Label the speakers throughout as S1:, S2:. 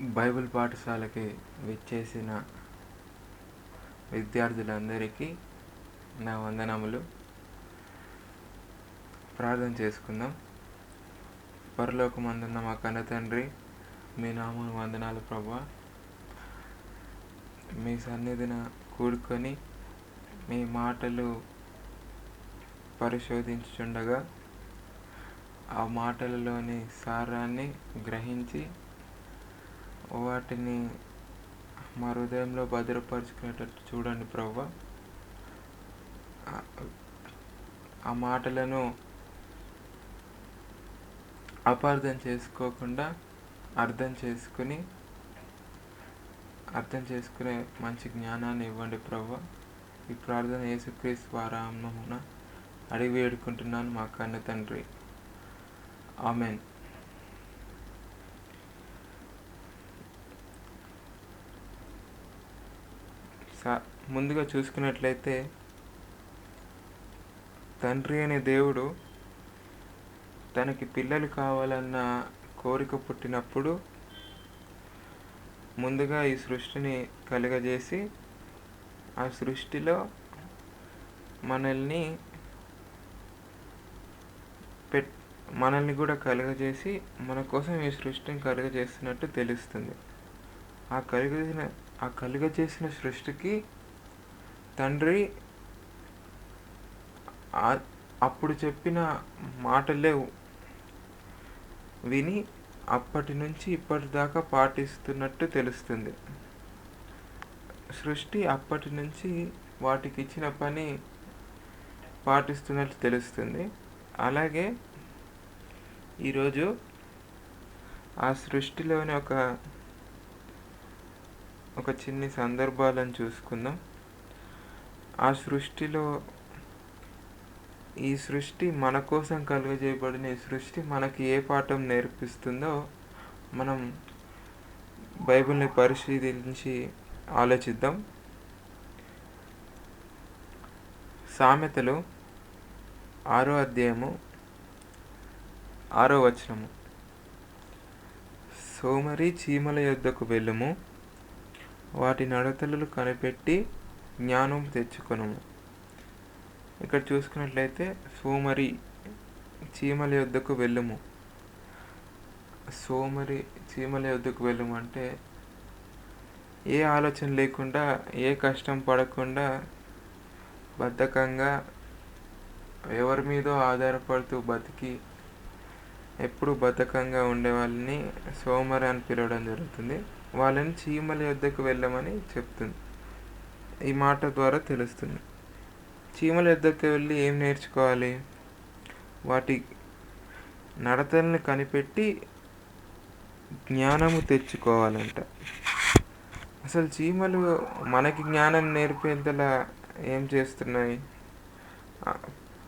S1: Bible పాఠశాలకి విచ్చేసిన విద్యార్థులందరికీ నా వందనములు. ప్రార్థన చేసుకుందాం. పరలోకమందున్న మా కన్న తండ్రి మీ నామను వందనాలు ప్రభా. మీ సన్నిధిన కూడుకొని మీ మాటలు పరిశోధించుచుండగా ఆ మాటలలోని సారాన్ని గ్రహించి వాటిని మా హృదయంలో భద్రపరుచుకునేటట్టు చూడండి ప్రభా ఆ మాటలను అపార్థం చేసుకోకుండా అర్థం చేసుకుని అర్థం చేసుకునే మంచి జ్ఞానాన్ని ఇవ్వండి ప్రవ్వ. ఈ ప్రార్థన యేసుక్రీస్తు వారామున అడిగి వేడుకుంటున్నాను మా కన్న తండ్రి. ఆమెన్. ముందుగా చూసుకున్నట్లయితే తండ్రి అనే దేవుడు తనకి పిల్లలు కావాలన్న కోరిక పుట్టినప్పుడు ముందుగా ఈ సృష్టిని కలుగజేసి ఆ సృష్టిలో మనల్ని పెట్ మనల్ని కూడా కలుగజేసి మన కోసం ఈ సృష్టిని కలుగజేస్తున్నట్టు తెలుస్తుంది. ఆ కలుగజేసిన ఆ కలుగజేసిన సృష్టికి తండ్రి అప్పుడు చెప్పిన మాటలే విని అప్పటి నుంచి ఇప్పటిదాకా పాటిస్తున్నట్టు తెలుస్తుంది. సృష్టి అప్పటి నుంచి వాటికి ఇచ్చిన పని పాటిస్తున్నట్టు తెలుస్తుంది. అలాగే ఈరోజు ఆ సృష్టిలోని ఒక ఒక చిన్ని సందర్భాలను చూసుకుందాం. ఆ సృష్టిలో ఈ సృష్టి మన కోసం కలుగజేయబడిన ఈ సృష్టి మనకి ఏ పాఠం నేర్పిస్తుందో మనం బైబిల్ని పరిశీలించి ఆలోచిద్దాం. సామెతలు ఆరో అధ్యాయము ఆరో వచనము. సోమరి చీమల యొద్దకు వెళ్ళుము వాటి నడతలు కనిపెట్టి జ్ఞానం తెచ్చుకొనుము. ఇక్కడ చూసుకున్నట్లయితే సోమరి చీమల యొద్దకు వెళ్ళుము. సోమరి చీమల యొద్దకు వెళ్ళుము అంటే ఏ ఆలోచన లేకుండా ఏ కష్టం పడకుండా బద్ధకంగా ఎవరి మీదో ఆధారపడుతూ బతికి ఎప్పుడు బద్ధకంగా ఉండే వాళ్ళని సోమరి అని పిలవడం జరుగుతుంది. వాళ్ళని చీమల యొద్దకు వెళ్ళమని చెప్తుంది. ఈ మాట ద్వారా తెలుస్తుంది. చీమల యొద్దకు వెళ్ళి ఏం నేర్చుకోవాలి? వాటి నడతల్ని కనిపెట్టి జ్ఞానము తెచ్చుకోవాలంట. అసలు చీమలు మనకి జ్ఞానం నేర్పేంతలా ఏం చేస్తున్నాయి?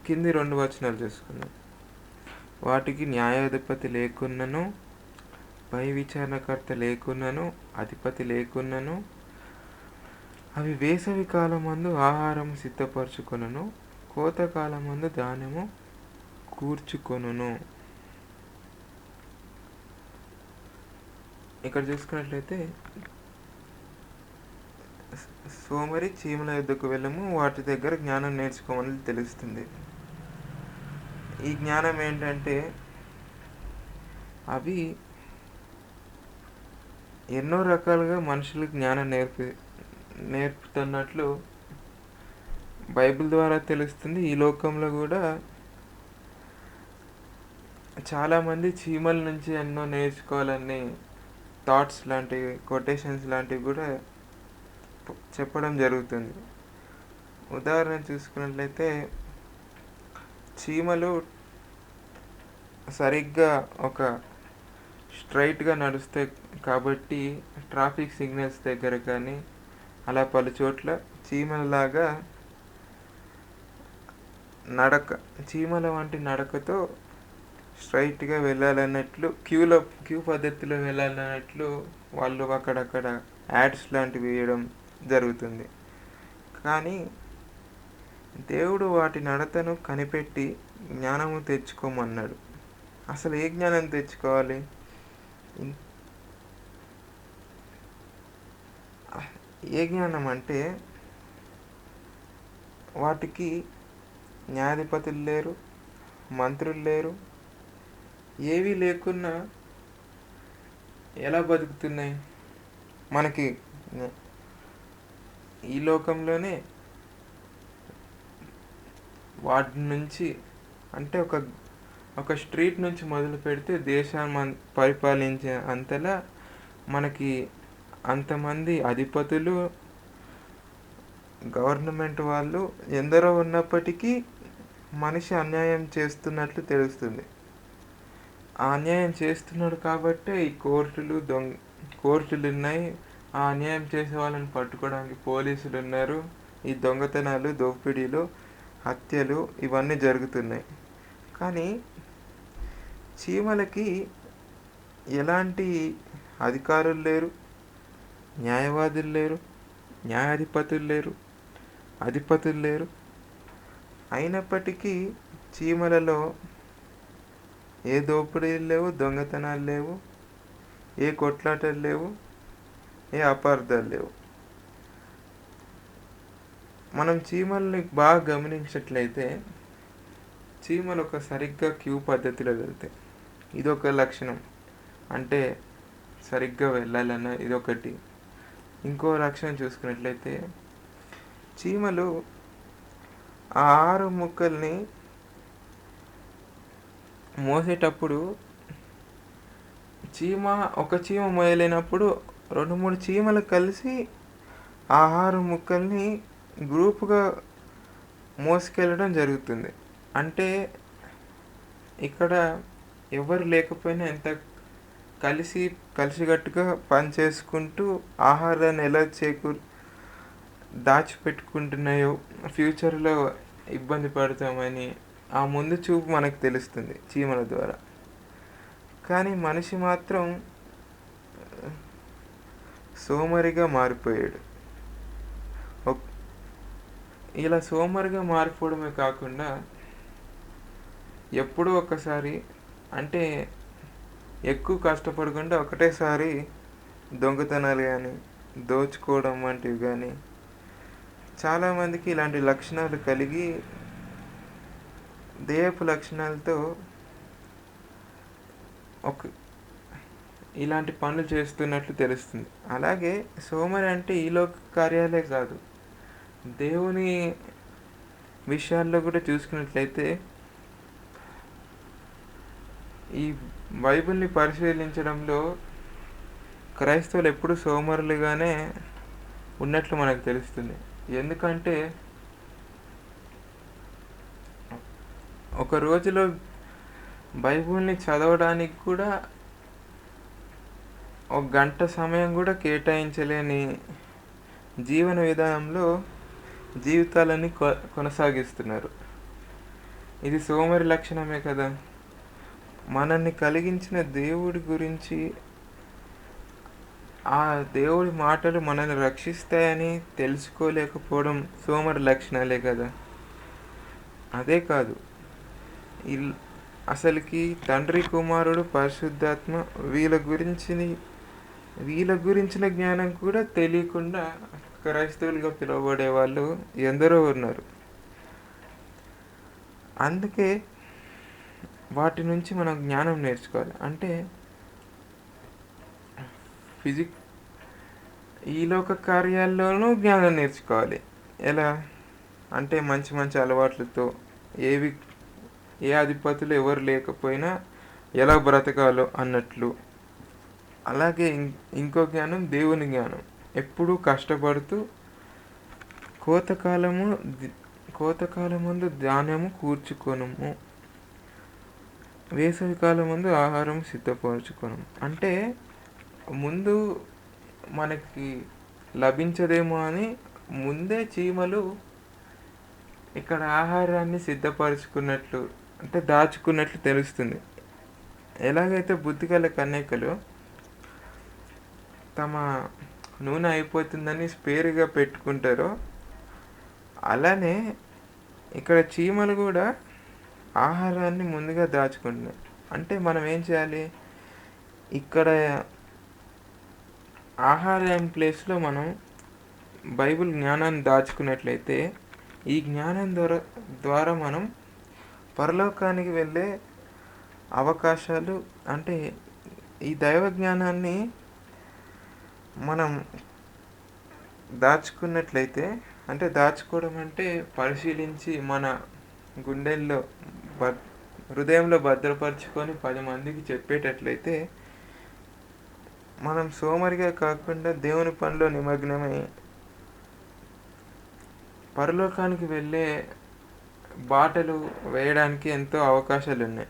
S1: కింది రెండు వచనాలు చేసుకున్నాం వాటికి న్యాయాధిపతి లేకున్నను పై విచారణకర్త లేకున్నను అధిపతి లేకున్నను అవి వేసవి కాలమందు ఆహారం సిద్ధపరచుకొనును కోతకాలమందు ధాన్యము కూర్చుకొనును. ఇక్కడ చూసుకున్నట్లయితే సోమరి చీమల యుద్ధకు వెళ్ళము వాటి దగ్గర జ్ఞానం నేర్చుకోమని తెలుస్తుంది. ఈ జ్ఞానం ఏంటంటే అవి ఎన్నో రకాలుగా మనుషులకు జ్ఞానం నేర్పి నేర్పుతున్నట్లు బైబిల్ ద్వారా తెలుస్తుంది. ఈ లోకంలో కూడా చాలామంది చీమల నుంచి ఎన్నో నేర్చుకోవాలని థాట్స్ లాంటివి కొటేషన్స్ లాంటివి కూడా చెప్పడం జరుగుతుంది. ఉదాహరణ చూసుకున్నట్లయితే చీమలు సరిగ్గా ఒక స్ట్రైట్గా నడుస్తాయి కాబట్టి ట్రాఫిక్ సిగ్నల్స్ దగ్గర కానీ అలా పలు చోట్ల చీమలలాగా నడక చీమల వంటి నడకతో స్ట్రైట్గా వెళ్ళాలన్నట్లు క్యూలో క్యూ పద్ధతిలో వెళ్ళాలన్నట్లు వాళ్ళు అక్కడక్కడ యాడ్స్ లాంటివి వేయడం జరుగుతుంది. కానీ దేవుడు వాటి నడతను కనిపెట్టి జ్ఞానము తెచ్చుకోమన్నాడు. అసలు ఏ జ్ఞానం తెచ్చుకోవాలి? ఏ జ్ఞానం అంటే వాటికి న్యాయాధిపతులు లేరు మంత్రులు లేరు ఏవీ లేకున్నా ఎలా బతుకుతున్నాయి? మనకి ఈ లోకంలోనే వాటి నుంచి అంటే ఒక ఒక స్ట్రీట్ నుంచి మొదలు పెడితే దేశాన్ని మన పరిపాలించే అంతలా మనకి అంతమంది అధిపతులు గవర్నమెంట్ వాళ్ళు ఎందరో ఉన్నప్పటికీ మనిషి అన్యాయం చేస్తున్నట్లు తెలుస్తుంది. ఆ అన్యాయం చేస్తున్నాడు కాబట్టే ఈ కోర్టులు దొంగ కోర్టులు ఉన్నాయి ఆ అన్యాయం చేసే వాళ్ళని పట్టుకోవడానికి పోలీసులు ఉన్నారు ఈ దొంగతనాలు దోపిడీలు హత్యలు ఇవన్నీ జరుగుతున్నాయి. కానీ చీమలకి ఎలాంటి అధికారులు లేరు. న్యాయవాదులు లేరు న్యాయాధిపతులు లేరు అధిపతులు లేరు. అయినప్పటికీ చీమలలో ఏ దోపిడీలు లేవు దొంగతనాలు లేవు ఏ కొట్లాటలు లేవు ఏ అపార్థాలు లేవు. మనం చీమల్ని బాగా గమనించినట్లయితే చీమలు ఒక సరిగ్గా క్యూ పద్ధతిలో వెళ్తాయి ఇదొక లక్షణం. అంటే సరిగ్గా వెళ్ళాలన్న ఇదొకటి. ఇంకో లక్షణం చూసుకున్నట్లయితే చీమలు ఆ ఆరు ముక్కల్ని మోసేటప్పుడు చీమ ఒక చీమ మోయలేనప్పుడు రెండు మూడు చీమలు కలిసి ఆహార ముక్కల్ని గ్రూప్గా మోసుకెళ్ళడం జరుగుతుంది. అంటే ఇక్కడ ఎవరు లేకపోయినా ఎంత కలిసి కలిసికట్టుగా పని చేసుకుంటూ ఆహారాన్ని ఎలా చేకూ దాచిపెట్టుకుంటున్నాయో ఫ్యూచర్లో ఇబ్బంది పడతామని ఆ ముందు చూపు మనకు తెలుస్తుంది చీమల ద్వారా. కానీ మనిషి మాత్రం సోమరిగా మారిపోయాడు. ఇలా సోమరిగా మారిపోవడమే కాకుండా ఎప్పుడూ ఒకసారి అంటే ఎక్కువ కష్టపడకుండా ఒకటేసారి దొంగతనాలు కానీ దోచుకోవడం వంటివి కానీ చాలామందికి ఇలాంటి లక్షణాలు కలిగి దేహపు లక్షణాలతో ఒక ఇలాంటి పనులు చేస్తున్నట్లు తెలుస్తుంది. అలాగే సోమరి అంటే ఈలోక కార్యాలే కాదు. దేవుని విషయాల్లో కూడా చూసుకున్నట్లయితే ఈ బైబిల్ని పరిశీలించడంలో క్రైస్తవులు ఎప్పుడు సోమరులుగానే ఉన్నట్లు మనకు తెలుస్తుంది. ఎందుకంటే ఒక రోజులో బైబిల్ని చదవడానికి కూడా ఒక గంట సమయం కూడా కేటాయించలేని జీవన విధానంలో జీవితాలని కొ కొనసాగిస్తున్నారు. ఇది సోమరి లక్షణమే కదా? మనల్ని కలిగించిన దేవుడి గురించి ఆ దేవుడి మాటలు మనల్ని రక్షిస్తాయని తెలుసుకోలేకపోవడం సోమరి లక్షణాలే కదా. అదే కాదు అసలుకి తండ్రి కుమారుడు పరిశుద్ధాత్మ వీళ్ళ గురించి వీళ్ళ గురించిన జ్ఞానం కూడా తెలియకుండా క్రైస్తవులుగా పిలువబడే వాళ్ళు ఎందరో ఉన్నారు. అందుకే వాటి నుంచి మనం జ్ఞానం నేర్చుకోవాలి. అంటే ఫిజిక్ ఈ లోక కార్యాల్లోనూ జ్ఞానం నేర్చుకోవాలి. ఎలా? అంటే మంచి మంచి అలవాట్లతో ఏవి ఏ అధిపతులు ఎవరు లేకపోయినా ఎలా బ్రతకాలో అన్నట్లు. అలాగే ఇంకో జ్ఞానం దేవుని జ్ఞానం. ఎప్పుడూ కష్టపడుతూ కోతకాలము కోతకాలముందు ధాన్యము కూర్చుకొనము. వేసవికాలం ముందు ఆహారం సిద్ధపరచుకోను. అంటే ముందు మనకి లభించదేమో అని ముందే చీమలు ఇక్కడ ఆహారాన్ని సిద్ధపరచుకున్నట్లు అంటే దాచుకున్నట్లు తెలుస్తుంది. ఎలాగైతే బుద్ధిగల కన్యకలు తమ నూనె అయిపోతుందని స్పేరుగా పెట్టుకుంటారో అలానే ఇక్కడ చీమలు కూడా ఆహారాన్ని ముందుగా దాచుకుంటున్నాయి. అంటే మనం ఏం చేయాలి? ఇక్కడ ఆహారం ప్లేస్లో మనం బైబిల్ జ్ఞానాన్ని దాచుకున్నట్లయితే ఈ జ్ఞానం ద్వారా ద్వారా మనం పరలోకానికి వెళ్ళే అవకాశాలు అంటే ఈ దైవ జ్ఞానాన్ని మనం దాచుకున్నట్లయితే అంటే దాచుకోవడం అంటే పరిశీలించి మన గుండెల్లో భ హృదయంలో భద్రపరుచుకొని పది మందికి చెప్పేటట్లయితే మనం సోమరిగా కాకుండా దేవుని పనిలో నిమగ్నమై పరలోకానికి వెళ్ళే బాటలు వేయడానికి ఎంతో అవకాశాలు ఉన్నాయి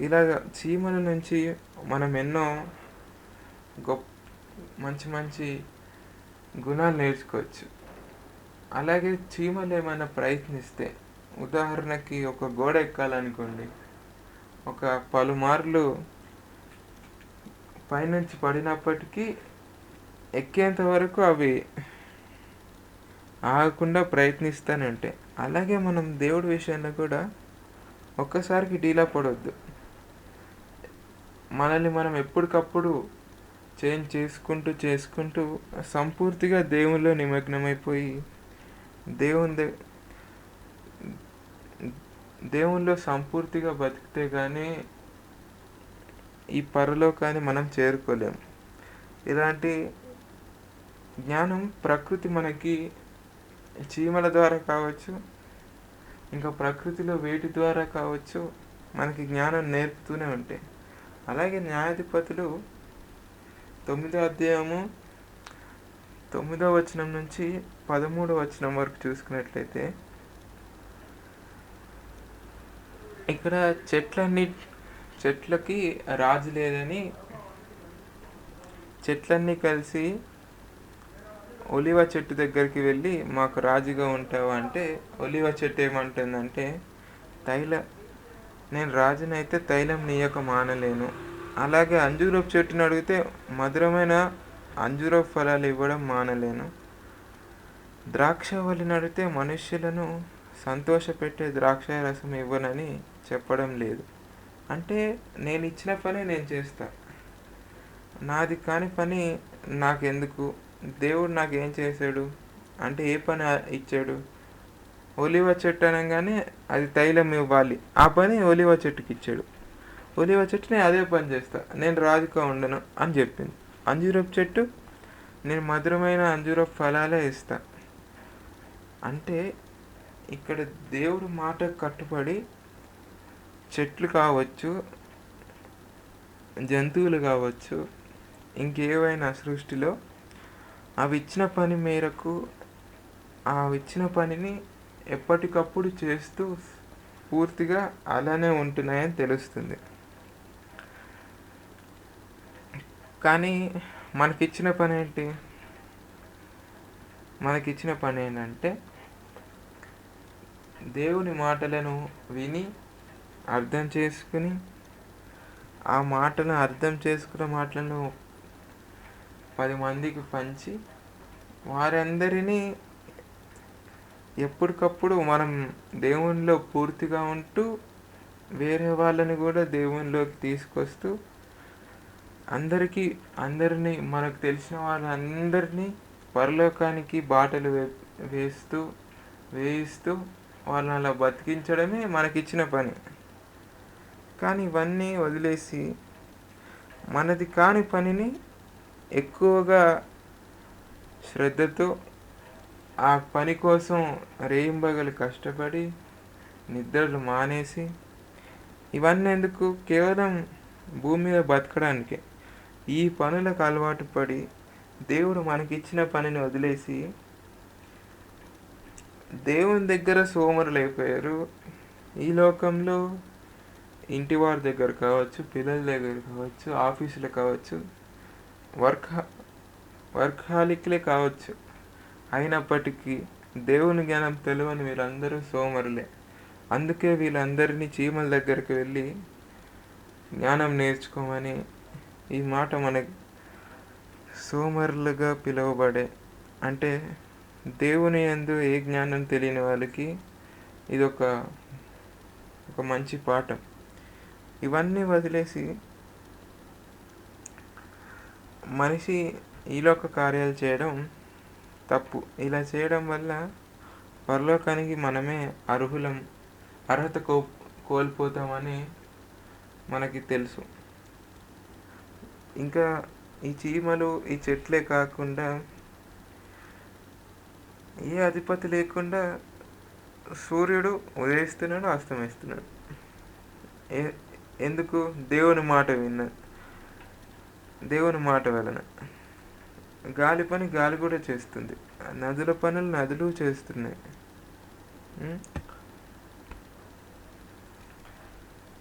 S1: ఇలాగ చీమల నుంచి మనం ఎన్నో గొప్ప మంచి మంచి గుణాలు నేర్చుకోవచ్చు. అలాగే చీమలు ఏమైనా ప్రయత్నిస్తే ఉదాహరణకి ఒక గోడ ఎక్కాలనుకోండి. ఒక పలుమార్లు పైనుంచి పడినప్పటికీ ఎక్కేంత వరకు అవి ఆగకుండా ప్రయత్నిస్తూనే ఉంటాయి అలాగే మనం దేవుడి విషయంలో కూడా ఒక్కసారికి డీలా పడవద్దు మనల్ని మనం ఎప్పటికప్పుడు చేంజ్ చేసుకుంటూ చేసుకుంటూ సంపూర్తిగా దేవుల్లో నిమగ్నమైపోయి దేవుని దేవుళ్ళు దేవునిలో సంపూర్తిగా బతికితే కానీ ఈ పరలోకాన్ని మనం చేరుకోలేం. ఇలాంటి జ్ఞానం ప్రకృతి మనకి చీమల ద్వారా కావచ్చు ఇంకా ప్రకృతిలో వేటి ద్వారా కావచ్చు మనకి జ్ఞానం నేర్పుతూనే ఉంటాయి అలాగే న్యాయాధిపతులు తొమ్మిదో అధ్యాయము తొమ్మిదో వచనం నుంచి పదమూడో వచనం వరకు చూసుకున్నట్లయితే ఇక్కడ చెట్లన్నీ చెట్లకి రాజు లేదని చెట్లన్నీ కలిసి ఒలివ చెట్టు దగ్గరికి వెళ్ళి మాకు రాజుగా ఉంటావు అంటే ఒలివ చెట్టు ఏమంటుందంటే తైల నేను రాజునైతే తైలం నీయక మానలేను. అలాగే అంజూరపు చెట్టుని అడిగితే మధురమైన అంజూరపు ఫలాలు ఇవ్వడం మానలేను. ద్రాక్ష ద్రాక్షవల్లిని అడిగితే మనుష్యులను సంతోషపెట్టే ద్రాక్ష రసం ఇవ్వనని చెప్పడం లేదు. అంటే నేను ఇచ్చిన పని నేను చేస్తాను నాది కాని పని నాకెందుకు? దేవుడు నాకు ఏం చేశాడు? అంటే ఏ పని ఇచ్చాడు? ఒలివ చెట్టు అనగానే అది తైలం ఇవ్వాలి. ఆ పని ఒలివ చెట్టుకి ఇచ్చాడు ఒలివ చెట్టు నేను అదే పని చేస్తా. నేను రాజుగా ఉండను అని చెప్పింది. అంజూరపు చెట్టు నేను మధురమైన అంజూరపు ఫలాలే ఇస్తా. అంటే ఇక్కడ దేవుడు మాట కట్టుబడి చెట్లు కావచ్చు జంతువులు కావచ్చు ఇంకేవైనా సృష్టిలో అవి ఇచ్చిన పని మేరకు ఆ ఇచ్చిన పనిని ఎప్పటికప్పుడు చేస్తూ పూర్తిగా అలానే ఉంటున్నాయని తెలుస్తుంది. కానీ మనకిచ్చిన పని ఏంటి మనకిచ్చిన పని ఏంటంటే దేవుని మాటలను విని అర్థం చేసుకుని ఆ మాటను అర్థం చేసుకున్న మాటలను పది మందికి పంచి వారందరినీ ఎప్పటికప్పుడు మనం దేవునిలో పూర్తిగా ఉంటూ వేరే వాళ్ళని కూడా దేవునిలోకి తీసుకొస్తూ అందరికీ అందరినీ మనకు తెలిసిన వాళ్ళందరినీ పరలోకానికి బాటలు వే వేస్తూ వేయిస్తూ వాళ్ళని అలా బతికించడమే మనకిచ్చిన పని. కానీ ఇవన్నీ వదిలేసి మనది కాని పనిని ఎక్కువగా శ్రద్ధతో ఆ పని కోసం రేయింబగలు కష్టపడి నిద్రలు మానేసి ఇవన్నీ ఎందుకు? కేవలం భూమి మీద బతకడానికే. ఈ పనులకు అలవాటు పడి దేవుడు మనకిచ్చిన పనిని వదిలేసి దేవుని దగ్గర సోమరులు అయిపోయారు ఈ లోకంలో ఇంటి వారి దగ్గర కావచ్చు పిల్లల దగ్గర కావచ్చు ఆఫీసులో కావచ్చు వర్క్ వర్క్ హాలిక్లే కావచ్చు. అయినప్పటికీ దేవుని జ్ఞానం తెలియని వీళ్ళందరూ సోమరులే. అందుకే వీళ్ళందరినీ చీమల దగ్గరికి వెళ్ళి జ్ఞానం నేర్చుకోమని ఈ మాట మనకి సోమరులుగా పిలువబడే. అంటే దేవుని యందు ఏ జ్ఞానం తెలియని వాళ్ళకి ఇది ఒక ఒక మంచి పాఠం. ఇవన్నీ వదిలేసి మనిషి ఈలోక కార్యాలు చేయడం తప్పు. ఇలా చేయడం వల్ల పరలోకానికి మనమే అర్హులం అర్హత కో కోల్పోతామని మనకి తెలుసు. ఇంకా ఈ చీమలు ఈ చెట్లే కాకుండా ఏ అధిపతి లేకుండా సూర్యుడు ఉదయిస్తున్నాడు అస్తమిస్తున్నాడు. ఏ ఎందుకు? దేవుని మాట విన్న దేవుని మాట వలన. గాలి పని గాలి కూడా చేస్తుంది. నదుల పనులు నదులు చేస్తున్నాయి.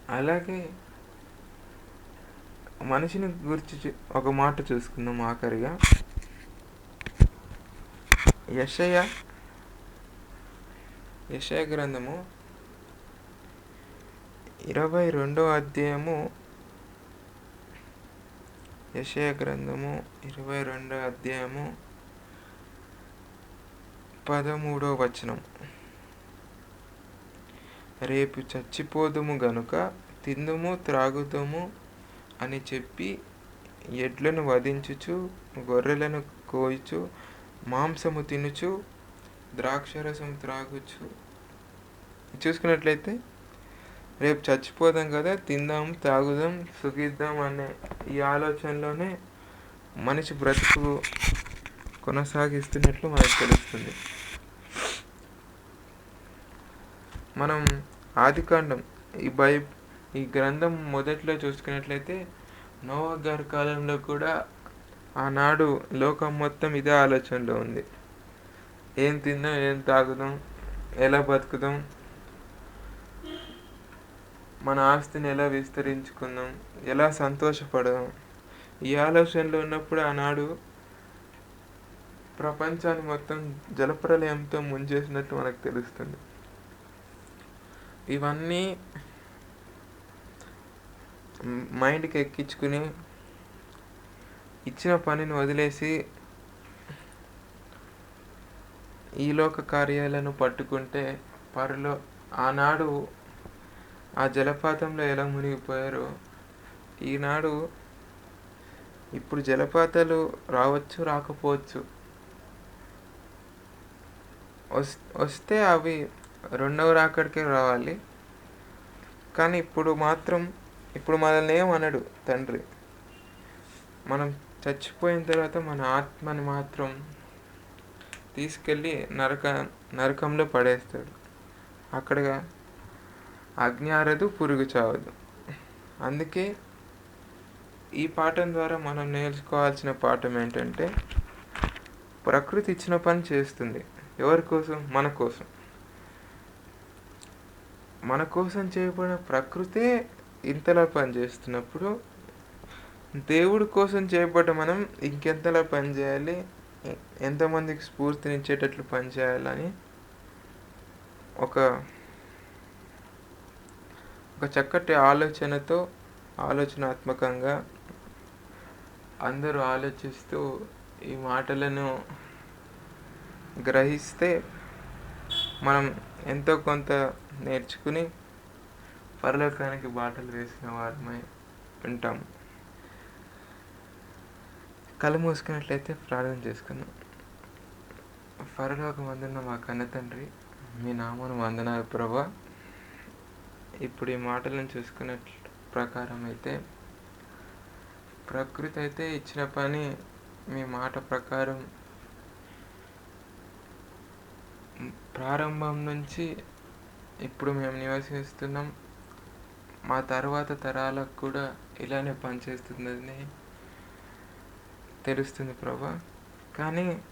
S1: అలాగే మనిషిని గురించి ఒక మాట చూసుకుందాం ఆఖరిగా. యషయ యషయ గ్రంథము ఇరవై రెండో అధ్యాయము యశయ గ్రంథము ఇరవై రెండో అధ్యాయము పదమూడో వచనం. రేపు చచ్చిపోదుము గనుక తిందుము త్రాగుదుము అని చెప్పి ఎడ్లను వధించుచు గొర్రెలను కోయిచు మాంసము తినుచు ద్రాక్షరసం త్రాగుచు. చూసుకున్నట్లయితే రేపు చచ్చిపోదాం కదా తిందాం తాగుదాం సుఖిద్దాం అనే ఈ ఆలోచనలోనే మనిషి బ్రతుకు కొనసాగిస్తున్నట్లు మనకు తెలుస్తుంది. మనం ఆదికాండం ఈ బై ఈ గ్రంథం మొదట్లో చూసుకున్నట్లయితే నోవా గారి కాలంలో కూడా ఆనాడు లోకం మొత్తం ఇదే ఆలోచనలో ఉంది. ఏం తిందాం ఏం తాగుదాం ఎలా బతుకుదాం మన ఆస్తిని ఎలా విస్తరించుకుందాం? ఎలా సంతోషపడదాం? ఈ ఆలోచనలో ఉన్నప్పుడు ఆనాడు ప్రపంచాన్ని మొత్తం జలప్రలయంతో ముంచేసినట్టు మనకు తెలుస్తుంది. ఇవన్నీ మైండ్కి ఎక్కించుకుని ఇచ్చిన పనిని వదిలేసి ఈ లోక కార్యాలను పట్టుకుంటే పరలో ఆనాడు ఆ జలపాతంలో ఎలా మునిగిపోయారో ఈనాడు ఇప్పుడు జలపాతాలు రావచ్చు రాకపోవచ్చు. వస్ వస్తే అవి రెండవ రాకడికే రావాలి. కానీ ఇప్పుడు మాత్రం ఇప్పుడు మనల్ని ఏమనడు తండ్రి. మనం చచ్చిపోయిన తర్వాత మన ఆత్మని మాత్రం తీసుకెళ్ళి నరక నరకంలో పడేస్తాడు. అక్కడగా అగ్ని పురుగు చావదు అందుకే ఈ పాఠం ద్వారా మనం నేర్చుకోవాల్సిన పాఠం ఏంటంటే ప్రకృతి ఇచ్చిన పని చేస్తుంది. ఎవరి కోసం? మన కోసం. మన కోసం చేయబడిన ప్రకృతే ఇంతలా పని చేస్తున్నప్పుడు దేవుడి కోసం చేయబడ్డ మనం ఇంకెంతలా పని చేయాలి? ఎంతమందికి స్ఫూర్తినిచ్చేటట్లు పని చేయాలని ఒక ఒక చక్కటి ఆలోచనతో ఆలోచనాత్మకంగా అందరూ ఆలోచిస్తూ ఈ మాటలను గ్రహిస్తే మనం ఎంతో కొంత నేర్చుకుని పరలోకానికి బాటలు వేసిన వారమై ఉంటాం. కళ్ళు మూసుకున్నట్లయితే ప్రార్థన చేసుకుందాం. పరలోకం అందున్న మా కన్న తండ్రి మీ నామను వందనాలు ప్రభా. ఇప్పుడు ఈ మాటలను చూసుకున్నట్లు ప్రకారం అయితే ప్రకృతి అయితే ఇచ్చిన పని మీ మాట ప్రకారం. ప్రారంభం నుంచి ఇప్పుడు మేము నివసిస్తున్నాం. మా తర్వాత తరాలకు కూడా ఇలానే పనిచేస్తుందని తెలుస్తుంది ప్రభా. కానీ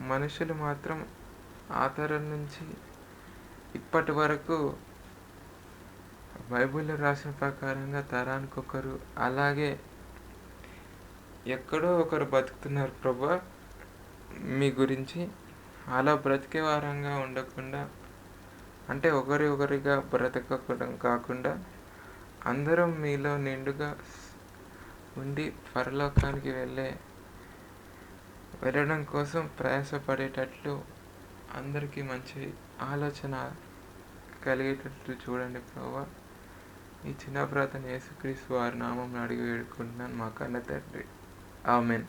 S1: మనుషులు మాత్రం ఆ తరం నుంచి ఇప్పటి వరకు బైబిల్లో రాసిన ప్రకారంగా తరానికి ఒకరు అలాగే ఎక్కడో ఒకరు బతుకుతున్నారు ప్రభా. మీ గురించి అలా బ్రతికే వారంగా ఉండకుండా అంటే ఒకరి ఒకరిగా బ్రతకడం కాకుండా అందరం మీలో నిండుగా ఉండి పరలోకానికి వెళ్ళే వెళ్ళడం కోసం ప్రయాసపడేటట్లు అందరికీ మంచి ఆలోచన కలిగేటట్లు చూడండి ప్రభా. ఈ చిన్న ప్రార్థన యేసుక్రీస్తు వారి నామం అడిగి వేడుకుంటున్నాను. మా కన్న తండ్రి. ఆమెన్.